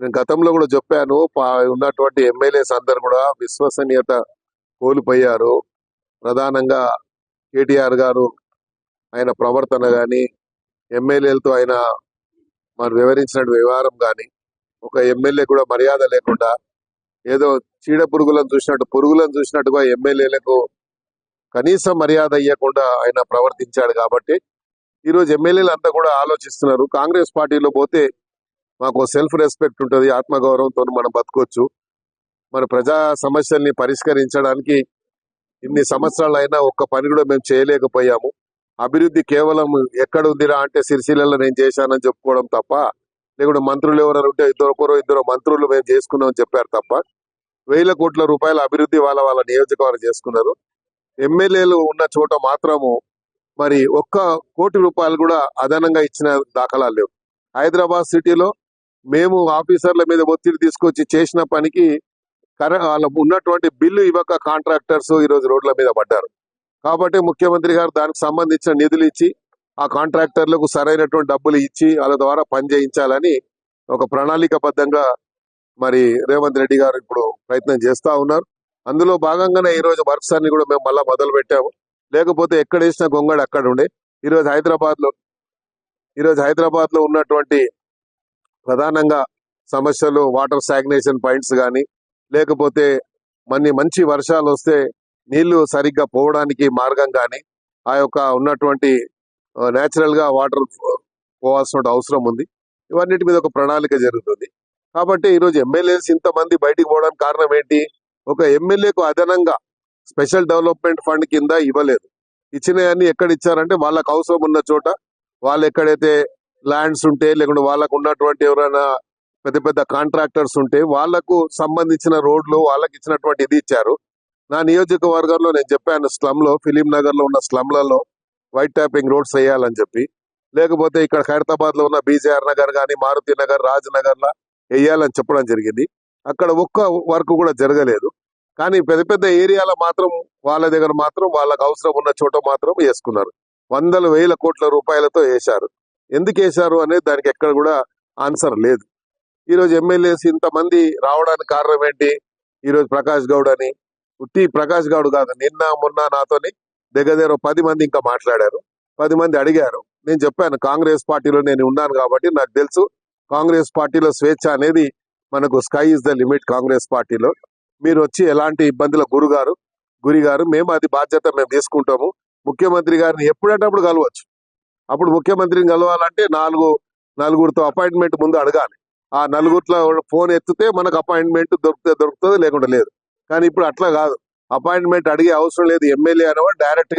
నేను గతంలో కూడా చెప్పాను పా- ఉన్నటువంటి ఎమ్మెల్యేస్ అందరు కూడా విశ్వసనీయత కోల్పోయారు. ప్రధానంగా కేటీఆర్ గారు ఆయన ప్రవర్తన కానీ ఎమ్మెల్యేలతో ఆయన మరి వివరించిన వ్యవహారం కానీ ఒక ఎమ్మెల్యే కూడా మర్యాద లేకుండా ఏదో చీడ పురుగులను చూసినట్టు పురుగులను చూసినట్టుగా ఎమ్మెల్యేలకు కనీస మర్యాద ఇవ్వకుండా ఆయన ప్రవర్తించాడు కాబట్టి ఈరోజు ఎమ్మెల్యేలు అంతా కూడా ఆలోచిస్తున్నారు. కాంగ్రెస్ పార్టీలో పోతే మాకు సెల్ఫ్ రెస్పెక్ట్ ఉంటుంది ఆత్మగౌరవంతో మనం బతకొచ్చు. మన ప్రజా సమస్యల్ని పరిష్కరించడానికి ఇన్ని సంవత్సరాలు అయినా ఒక్క పని కూడా మేము చేయలేకపోయాము. అభివృద్ధి కేవలం ఎక్కడ ఉందిరా అంటే సిరిసిల్లలో నేను చేశానని చెప్పుకోవడం తప్ప లేకుంటే మంత్రులు ఎవరైనా ఉంటే ఇద్దరు ఇద్దరు మంత్రులు మేము చేసుకున్నామని చెప్పారు తప్ప వేల కోట్ల రూపాయల అభివృద్ధి వాళ్ళ వాళ్ళ నియోజకవర్గం చేసుకున్నారు. ఎమ్మెల్యేలు ఉన్న చోట మాత్రము మరి ఒక్క కోటి రూపాయలు కూడా అదనంగా ఇచ్చిన దాఖలాలు లేవు. హైదరాబాద్ సిటీలో మేము ఆఫీసర్ల మీద ఒత్తిడి తీసుకొచ్చి చేసిన పనికి వాళ్ళ ఉన్నటువంటి బిల్లు ఇవ్వక కాంట్రాక్టర్స్ ఈ రోజు రోడ్ల మీద పడ్డారు. కాబట్టి ముఖ్యమంత్రి గారు దానికి సంబంధించిన నిధులు ఇచ్చి ఆ కాంట్రాక్టర్లకు సరైనటువంటి డబ్బులు ఇచ్చి వాళ్ళ ద్వారా పనిచేయించాలని ఒక ప్రణాళికబద్ధంగా మరి రేవంత్ రెడ్డి గారు ఇప్పుడు ప్రయత్నం చేస్తా ఉన్నారు. అందులో భాగంగానే ఈ రోజు వర్క్స్ అన్ని కూడా మేము మళ్ళీ మొదలు పెట్టాము. లేకపోతే ఎక్కడ వేసిన గొంగడు అక్కడ ఉండే. ఈ రోజు హైదరాబాద్లో ఈ రోజు హైదరాబాద్లో ఉన్నటువంటి ప్రధానంగా సమస్యలు వాటర్ సాగ్నేషన్ పాయింట్స్ కానీ లేకపోతే మన్ని మంచి వర్షాలు వస్తే నీళ్ళు సరిగ్గా పోవడానికి మార్గం కానీ ఆ యొక్క ఉన్నటువంటి నేచురల్గా వాటర్ పోవాల్సిన అవసరం ఉంది. ఇవన్నిటి మీద ఒక ప్రణాళిక జరుగుతుంది. కాబట్టి ఈ రోజు ఎమ్మెల్యేస్ ఇంతమంది బయటికి పోవడానికి కారణం ఏంటి? ఒక ఎమ్మెల్యేకు అదనంగా స్పెషల్ డెవలప్మెంట్ ఫండ్ కింద ఇవ్వలేదు. ఇచ్చినవన్నీ ఎక్కడ ఇచ్చారంటే వాళ్ళకు అవసరం ఉన్న చోట వాళ్ళు ఎక్కడైతే ల్యాండ్స్ ఉంటే లేకుంటే వాళ్ళకు ఉన్నటువంటి ఎవరైనా పెద్ద పెద్ద కాంట్రాక్టర్స్ ఉంటే వాళ్ళకు సంబంధించిన రోడ్లు వాళ్ళకి ఇచ్చినటువంటి ఇది ఇచ్చారు. నా నియోజకవర్గంలో నేను చెప్పాను స్లమ్లో ఫిలిం నగర్లో ఉన్న స్లమ్లలో వైట్ ట్యాపింగ్ రోడ్స్ వేయాలని చెప్పి. లేకపోతే ఇక్కడ హైదరాబాద్లో ఉన్న బీజేఆర్ నగర్ కానీ మారుతి నగర్ రాజ్ నగర్ లా వేయాలని చెప్పడం జరిగింది. అక్కడ ఒక్క వర్క్ కూడా జరగలేదు. కానీ పెద్ద పెద్ద ఏరియాలో మాత్రం వాళ్ళ దగ్గర మాత్రం వాళ్ళకు అవసరం ఉన్న చోట మాత్రం వేసుకున్నారు. వందల వేల కోట్ల రూపాయలతో వేశారు. ఎందుకు వేశారు అనేది దానికి ఎక్కడ కూడా ఆన్సర్ లేదు. ఈ రోజు ఎమ్మెల్యేస్ ఇంతమంది రావడానికి కారణం ఏంటి? ఈ రోజు ప్రకాష్ గౌడ్ అని. ఉట్టి ప్రకాష్ గౌడ్ కాదు నిన్న మొన్న నాతోని దగ్గర దగ్గర పది మంది ఇంకా మాట్లాడారు. పది మంది అడిగారు. నేను చెప్పాను కాంగ్రెస్ పార్టీలో నేను ఉన్నాను కాబట్టి నాకు తెలుసు కాంగ్రెస్ పార్టీలో స్వేచ్ఛ అనేది మనకు sky is the limit Congress పార్టీలో. మీరు వచ్చి ఎలాంటి ఇబ్బందుల గురుగారు గురి గారు మేము అది బాధ్యత మేము తీసుకుంటాము. ముఖ్యమంత్రి గారిని ఎప్పుడంటప్పుడు కలవచ్చు. అప్పుడు ముఖ్యమంత్రిని కలవాలంటే నాలుగు నలుగురితో అపాయింట్మెంట్ ముందు అడగాలి. ఆ నలుగురిలో ఫోన్ ఎత్తితే మనకు అపాయింట్మెంట్ దొరికితే దొరుకుతుంది లేకుండా లేదు. కానీ ఇప్పుడు అట్లా కాదు. అపాయింట్మెంట్ అడిగే అవసరం లేదు. ఎమ్మెల్యే అనేవాడు డైరెక్ట్